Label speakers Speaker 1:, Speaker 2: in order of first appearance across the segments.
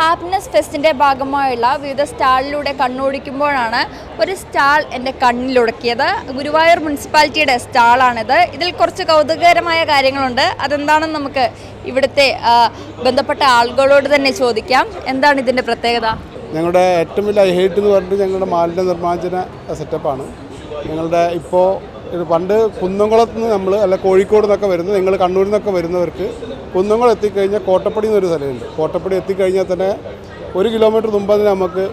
Speaker 1: Happiness ഫെസ്റ്റിന്റെ ഭാഗമായുള്ള വിവിധ സ്റ്റാളിലൂടെ കണ്ണോടിക്കുമ്പോഴാണ് ഒരു സ്റ്റാൾ എന്റെ കണ്ണിലുടക്കിയത്. ഗുരുവായൂർ മുനിസിപ്പാലിറ്റിയുടെ സ്റ്റാളാണിത്. ഇതിൽ കുറച്ച് കൗതുകകരമായ കാര്യങ്ങളുണ്ട്. അതെന്താണെന്ന് നമുക്ക് ഇവിടുത്തെ ബന്ധപ്പെട്ട ആളുകളോട് തന്നെ ചോദിക്കാം. എന്താണ് ഇതിന്റെ പ്രത്യേകത?
Speaker 2: ഞങ്ങളുടെ ഏറ്റവും വലിയ ഹൈറ്റ് എന്ന് പറഞ്ഞിട്ട് ഞങ്ങളുടെ മാലിന്യ നിർമ്മാർജന സെറ്റപ്പാണ് ഞങ്ങളുടെ ഇപ്പോൾ ഇത് പണ്ട് കുന്നംകുളത്ത് നിന്ന് നമ്മൾ അല്ല കോഴിക്കോട് നിന്നൊക്കെ വരുന്നത് നിങ്ങൾ കണ്ണൂരിൽ നിന്നൊക്കെ വരുന്നവർക്ക് കുന്നംകുളം എത്തിക്കഴിഞ്ഞാൽ കോട്ടപ്പടി എന്നൊരു സ്ഥലമുണ്ട്. കോട്ടപ്പടി എത്തിക്കഴിഞ്ഞാൽ തന്നെ ഒരു കിലോമീറ്റർ മുമ്പ് തന്നെ നമുക്ക്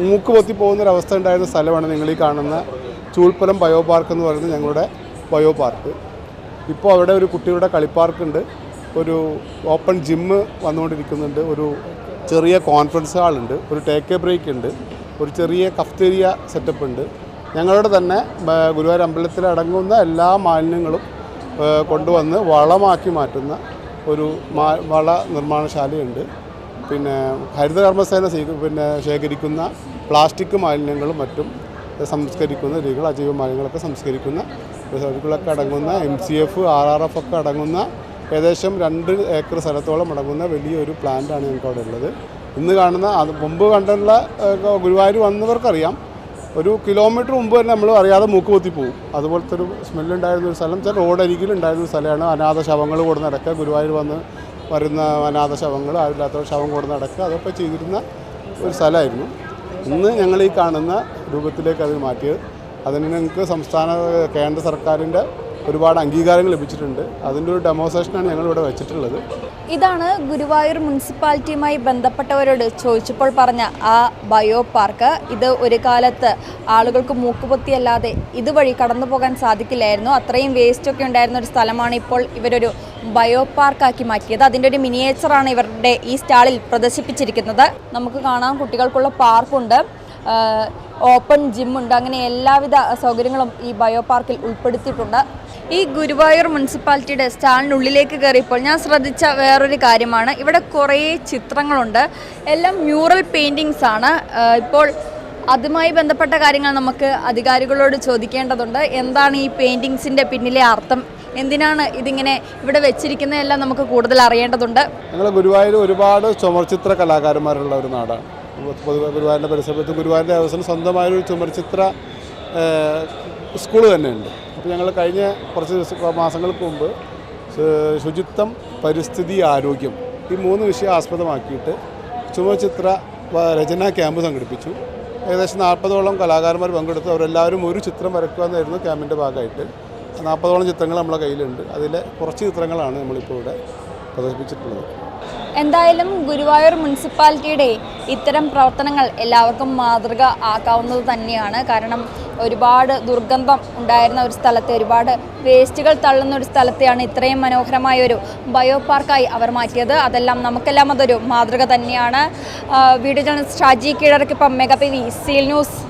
Speaker 2: മൂക്ക് പൊത്തി പോകുന്നൊരവസ്ഥ ഉണ്ടായിരുന്ന സ്ഥലമാണ് നിങ്ങൾ ഈ കാണുന്ന ചൂൾപ്പലം ബയോ പാർക്ക് എന്ന് പറയുന്നത് ഞങ്ങളുടെ ബയോ പാർക്ക്. ഇപ്പോൾ അവിടെ ഒരു കുട്ടികളുടെ കളിപ്പാർക്കുണ്ട്. ഒരു ഓപ്പൺ ജിമ്മ് വന്നുകൊണ്ടിരിക്കുന്നുണ്ട്. ഒരു ചെറിയ കോൺഫറൻസ് ഹാളുണ്ട്. ഒരു ടേക്ക് എ ബ്രേക്ക് ഉണ്ട്. ഒരു ചെറിയ കഫ്തേരിയ സെറ്റപ്പ് ഉണ്ട്. ഞങ്ങളുടെ തന്നെ ഗുരുവായൂർ അമ്പലത്തിൽ അടങ്ങുന്ന എല്ലാ മാലിന്യങ്ങളും കൊണ്ടുവന്ന് വളമാക്കി മാറ്റുന്ന ഒരു വള നിർമ്മാണശാലയുണ്ട്. പിന്നെ ഹരിതകർമ്മസേന പിന്നെ ശേഖരിക്കുന്ന പ്ലാസ്റ്റിക് മാലിന്യങ്ങളും മറ്റും സംസ്കരിക്കുന്ന രീതികൾ അജൈവ മാലിന്യങ്ങളൊക്കെ സംസ്കരിക്കുന്ന റിസോർട്ടുകളൊക്കെ അടങ്ങുന്ന M C F R R F ഒക്കെ അടങ്ങുന്ന ഏകദേശം രണ്ട് ഏക്കർ സ്ഥലത്തോളം അടങ്ങുന്ന വലിയൊരു പ്ലാന്റാണ് ഞങ്ങൾക്ക് അവിടെ ഉള്ളത്. ഇന്ന് കാണുന്ന അത് മുമ്പ് കണ്ടുള്ള ഗുരുവായൂർ വന്നവർക്കറിയാം. ഒരു കിലോമീറ്റർ മുമ്പ് തന്നെ നമ്മൾ അറിയാതെ മൂക്ക് പൊത്തി പോകും അതുപോലത്തെ ഒരു സ്മെല്ലുണ്ടായിരുന്ന ഒരു സ്ഥലം. ചില റോഡരികിൽ ഉണ്ടായിരുന്ന സ്ഥലമാണ് അനാഥ ശവങ്ങൾ കൊടുന്ന് നടക്കുക. ഗുരുവായൂർ വന്ന് വരുന്ന അനാഥ ശവങ്ങൾ ആരില്ലാത്ത ശവം കൊടുന്ന് നടക്കുക. അതൊക്കെ ചെയ്തിരുന്ന ഒരു സ്ഥലമായിരുന്നു. ഇന്ന് ഞങ്ങൾ ഈ കാണുന്ന രൂപത്തിലേക്ക് അത് മാറ്റിയത്. അതിന് ഞങ്ങൾക്ക് സംസ്ഥാന കേന്ദ്ര സർക്കാരിന്റെ ഒരുപാട് അംഗീകാരങ്ങൾ ലഭിച്ചിട്ടുണ്ട്. അതിന്റെ ഒരു ഡെമോസേഷനാണ് ഞങ്ങളിവിടെ വെച്ചിട്ടുള്ളത്.
Speaker 1: ഇതാണ് ഗുരുവായൂർ മുനിസിപ്പാലിറ്റിയുമായി ബന്ധപ്പെട്ടവരോട് ചോദിച്ചപ്പോൾ പറഞ്ഞ ആ ബയോ പാർക്ക് ഇത് ഒരു കാലത്ത് ആളുകൾക്ക് മൂക്കുപൊത്തിയല്ലാതെ ഇതുവഴി കടന്നു പോകാൻ സാധിക്കില്ലായിരുന്നു. അത്രയും വേസ്റ്റൊക്കെ ഉണ്ടായിരുന്ന ഒരു സ്ഥലമാണ് ഇപ്പോൾ ഇവരൊരു ബയോ പാർക്കാക്കി മാറ്റിയത്. അതിന്റെ ഒരു മിനിയേച്ചറാണ് ഇവരുടെ ഈ സ്റ്റാളിൽ പ്രദർശിപ്പിച്ചിരിക്കുന്നത്. നമുക്ക് കാണാം കുട്ടികൾക്കുള്ള പാർക്കുണ്ട്. ഓപ്പൺ ജിമ്മുണ്ട് അങ്ങനെ എല്ലാവിധ സൗകര്യങ്ങളും ഈ ബയോ പാർക്കിൽ ഉൾപ്പെടുത്തിയിട്ടുണ്ട്. ഈ ഗുരുവായൂർ മുനിസിപ്പാലിറ്റിയുടെ സ്റ്റാളിനുള്ളിലേക്ക് കയറിയപ്പോൾ ഞാൻ ശ്രദ്ധിച്ച വേറൊരു കാര്യമാണ്. ഇവിടെ കുറേ ചിത്രങ്ങളുണ്ട്. എല്ലാം മ്യൂറൽ പെയിന്റിങ്സ് ആണ്. ഇപ്പോൾ അതുമായി ബന്ധപ്പെട്ട കാര്യങ്ങൾ നമുക്ക് അധികാരികളോട് ചോദിക്കേണ്ടതുണ്ട്. എന്താണ് ഈ പെയിന്റിങ്സിന്റെ പിന്നിലെ അർത്ഥം? എന്തിനാണ് ഇതിങ്ങനെ ഇവിടെ വെച്ചിരിക്കുന്നതെല്ലാം നമുക്ക് കൂടുതൽ അറിയേണ്ടതുണ്ട്.
Speaker 2: ഞങ്ങൾ ഗുരുവായൂർ ഒരുപാട് ചുമർചിത്ര കലാകാരന്മാരുള്ള ഒരു നാടാണ്. പൊതുവെ ഗുരുവായൂരിന്റെ പരിസരത്ത് ഗുരുവായൂരിന്റെ ദിവസം സ്വന്തമായൊരു ചുമർചിത്ര സ്കൂൾ തന്നെയുണ്ട്. അപ്പോൾ ഞങ്ങൾ കഴിഞ്ഞ കുറച്ച് മാസങ്ങൾക്ക് മുമ്പ് ശുചിത്വം പരിസ്ഥിതി ആരോഗ്യം ഈ മൂന്ന് വിഷയം ആസ്പദമാക്കിയിട്ട് ചുമചിത്ര രചനാ ക്യാമ്പ് സംഘടിപ്പിച്ചു. ഏകദേശം നാൽപ്പതോളം കലാകാരന്മാർ പങ്കെടുത്ത് അവരെല്ലാവരും ഒരു ചിത്രം വരയ്ക്കുക എന്നായിരുന്നു ക്യാമ്പിന്റെ ഭാഗമായിട്ട്. നാൽപ്പതോളം ചിത്രങ്ങൾ നമ്മളെ കയ്യിലുണ്ട്. അതിലെ കുറച്ച് ചിത്രങ്ങളാണ് നമ്മളിപ്പോൾ ഇവിടെ പ്രദർശിപ്പിച്ചിട്ടുള്ളത്.
Speaker 1: എന്തായാലും ഗുരുവായൂർ മുനിസിപ്പാലിറ്റിയുടെ ഇത്തരം പ്രവർത്തനങ്ങൾ എല്ലാവർക്കും മാതൃക ആക്കാവുന്നത് തന്നെയാണ്. കാരണം ഒരുപാട് ദുർഗന്ധം ഉണ്ടായിരുന്ന ഒരു സ്ഥലത്തെ ഒരുപാട് വേസ്റ്റുകൾ തള്ളുന്ന ഒരു സ്ഥലത്തെയാണ് ഇത്രയും മനോഹരമായ ഒരു ബയോ പാർക്കായി അവർ മാറ്റിയത്. അതെല്ലാം നമുക്കെല്ലാം അതൊരു മാതൃക തന്നെയാണ്. വീഡിയോ ജേർണലിസ്റ്റ് ഷാജി കീഴടക്കിപ്പം മെഗാ വി സീൽ ന്യൂസ്